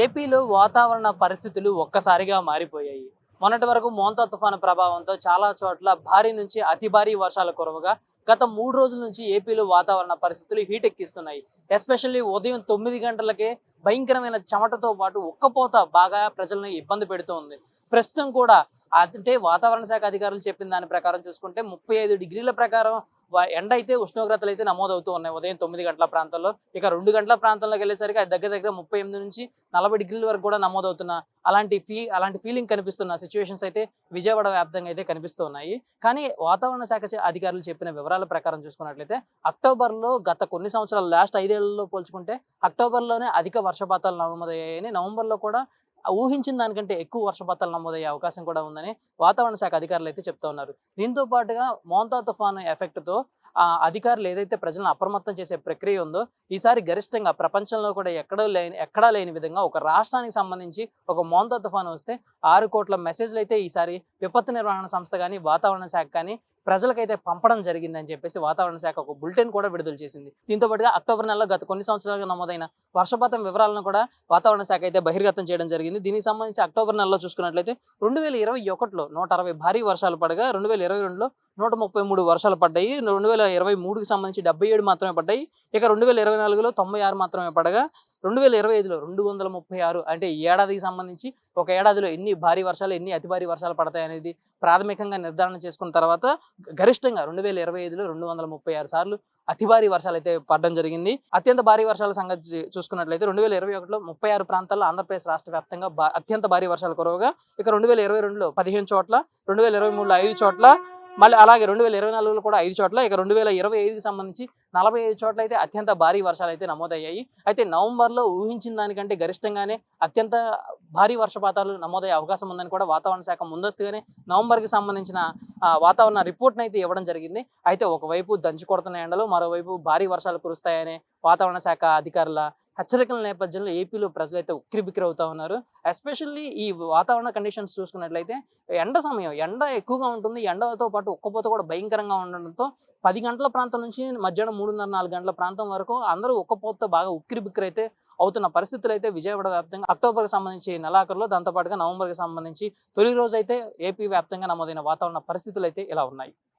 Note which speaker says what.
Speaker 1: ఏపీలో వాతావరణ పరిస్థితులు ఒక్కసారిగా మారిపోయాయి. మొన్నటి వరకు మోంతా తుఫాను ప్రభావంతో చాలా చోట్ల భారీ నుంచి అతి భారీ వర్షాలు కురవగా గత మూడు రోజుల నుంచి ఏపీలో వాతావరణ పరిస్థితులు హీట్ ఎక్కిస్తున్నాయి ఎస్పెషల్లీ ఉదయం తొమ్మిది గంటలకే భయంకరమైన చెమటతో పాటు ఒక్కపోత బాగా ప్రజలను ఇబ్బంది పెడుతూ ఉంది ప్రస్తుతం కూడా అంటే వాతావరణ శాఖ అధికారులు చెప్పిన దాని ప్రకారం చూసుకుంటే ముప్పై ఐదు డిగ్రీల ప్రకారం ఎండ అయితే ఉష్ణోగ్రతలు అయితే నమోదవుతూ ఉన్నాయి. ఉదయం తొమ్మిది గంటల ప్రాంతంలో. ఇక రెండు గంటల ప్రాంతంలోకి వెళ్ళేసరికి అది దగ్గర దగ్గర ముప్పై ఎనిమిది నుంచి నలభై డిగ్రీల వరకు కూడా నమోదవుతున్న అలాంటి ఫీ అలాంటి ఫీలింగ్ కనిపిస్తున్న సిచ్యువేషన్స్ అయితే విజయవాడ వ్యాప్తంగా అయితే కనిపిస్తూ ఉన్నాయి. కానీ వాతావరణ శాఖ అధికారులు చెప్పిన వివరాల ప్రకారం చూసుకున్నట్లయితే అక్టోబర్లో గత కొన్ని సంవత్సరాలు లాస్ట్ ఐదేళ్ళలో పోల్చుకుంటే అక్టోబర్లోనే అధిక వర్షపాతాలు నమోదయ్యాయని నవంబర్లో కూడా ఊహించిన దానికంటే ఎక్కువ వర్షపాతాలు నమోదయ్యే అవకాశం కూడా ఉందని వాతావరణ శాఖ అధికారులు అయితే చెప్తా ఉన్నారు. దీంతో పాటుగా మోంతా తుఫాను ఎఫెక్ట్తో ఆ అధికారులు ఏదైతే ప్రజలను అప్రమత్తం చేసే ప్రక్రియ ఉందో ఈసారి గరిష్టంగా ప్రపంచంలో కూడా ఎక్కడో లేని ఎక్కడా లేని విధంగా ఒక రాష్ట్రానికి సంబంధించి ఒక మోంతా తుఫాను వస్తే ఆరు కోట్ల మెసేజ్లు అయితే ఈసారి విపత్తు నిర్వహణ సంస్థ కానీ వాతావరణ శాఖ కానీ ప్రజలకైతే పంపడం జరిగిందని చెప్పేసి వాతావరణ శాఖ ఒక బులెటిన్ కూడా విడుదల చేసింది. దీంతో పాటుగా అక్టోబర్ నెలలో గత కొన్ని సంవత్సరాలుగా నమోదైన వర్షపాతం వివరాలను కూడా వాతావరణ శాఖ అయితే బహిర్గతం చేయడం జరిగింది. దీనికి సంబంధించి అక్టోబర్ నెలలో చూసుకున్నట్లయితే రెండు వేల ఇరవై ఒకటిలో నూట అరవై భారీ వర్షాలు పడగా రెండు వేల ఇరవై రెండులో నూట ముప్పై మూడు వర్షాలు పడ్డాయి. రెండు వేల ఇరవై మూడుకి సంబంధించి డెబ్బై ఏడు మాత్రమే పడ్డాయి. ఇక రెండు వేల ఇరవై నాలుగులో తొంభై ఆరు మాత్రమే పడగా రెండు వేల ఇరవై ఐదులో రెండు వందల ముప్పై ఆరు అంటే ఈ ఏడాదికి సంబంధించి ఒక ఏడాదిలో ఎన్ని భారీ వర్షాలు ఎన్ని అతి భారీ వర్షాలు పడతాయి అనేది ప్రాథమికంగా నిర్ధారణ చేసుకున్న తర్వాత గరిష్టంగా రెండు వేల ఇరవై ఐదులో రెండు వందల ముప్పై ఆరు సార్లు అతి భారీ వర్షాలు అయితే పడడం జరిగింది. అత్యంత భారీ వర్షాల సంగతి చూసుకున్నట్లయితే రెండు వేల ఇరవై ఒకటిలో ముప్పై ఆరు ప్రాంతాల్లో ఆంధ్రప్రదేశ్ రాష్ట్ర వ్యాప్తంగా అత్యంత భారీ వర్షాలు కురవగా ఇక రెండు వేల ఇరవై రెండులో పదిహేను చోట్ల రెండు వేల ఇరవై మూడులో ఐదు చోట్ల మళ్ళీ అలాగే రెండు వేల ఇరవై నాలుగులో కూడా ఐదు చోట్ల ఇక రెండు వేల ఇరవై ఐదుకి సంబంధించి నలభై ఐదు చోట్ల అయితే అత్యంత భారీ వర్షాలు అయితే నమోదయ్యాయి. అయితే నవంబర్లో ఊహించిన దానికంటే గరిష్టంగానే అత్యంత భారీ వర్షపాతాలు నమోదయ్యే అవకాశం ఉందని కూడా వాతావరణ శాఖ ముందస్తుగానే నవంబర్కి సంబంధించిన ఆ, వాతావరణ రిపోర్ట్ని అయితే ఇవ్వడం జరిగింది. అయితే ఒకవైపు దంచి కొడుతున్న ఎండలు మరోవైపు భారీ వర్షాలు కురుస్తాయనే వాతావరణ శాఖ అధికారుల హెచ్చరికల నేపథ్యంలో ఏపీలో ప్రజలైతే ఉక్కిరిబిక్కిరి అవుతా ఉన్నారు. ఎస్పెషల్లీ ఈ వాతావరణ కండిషన్స్ చూసుకున్నట్లయితే ఎండ సమయం ఎండ ఎక్కువగా ఉంటుంది. ఎండతో పాటు ఉక్కపోత కూడా భయంకరంగా ఉండడంతో పది గంటల ప్రాంతం నుంచి మధ్యాహ్నం మూడున్నర నాలుగు గంటల ప్రాంతం వరకు అందరూ ఉక్కపోతతో బాగా ఉక్కిరిబిక్కిరి అయితే అవుతున్న పరిస్థితులు అయితే విజయవాడ వ్యాప్తంగా అక్టోబర్కి సంబంధించి నెలాఖరులో దాంతోపాటుగా నవంబర్కి సంబంధించి తొలి రోజు అయితే ఏపీ వ్యాప్తంగా నమోదైన వాతావరణ పరిస్థితులు అయితే ఇలా ఉన్నాయి.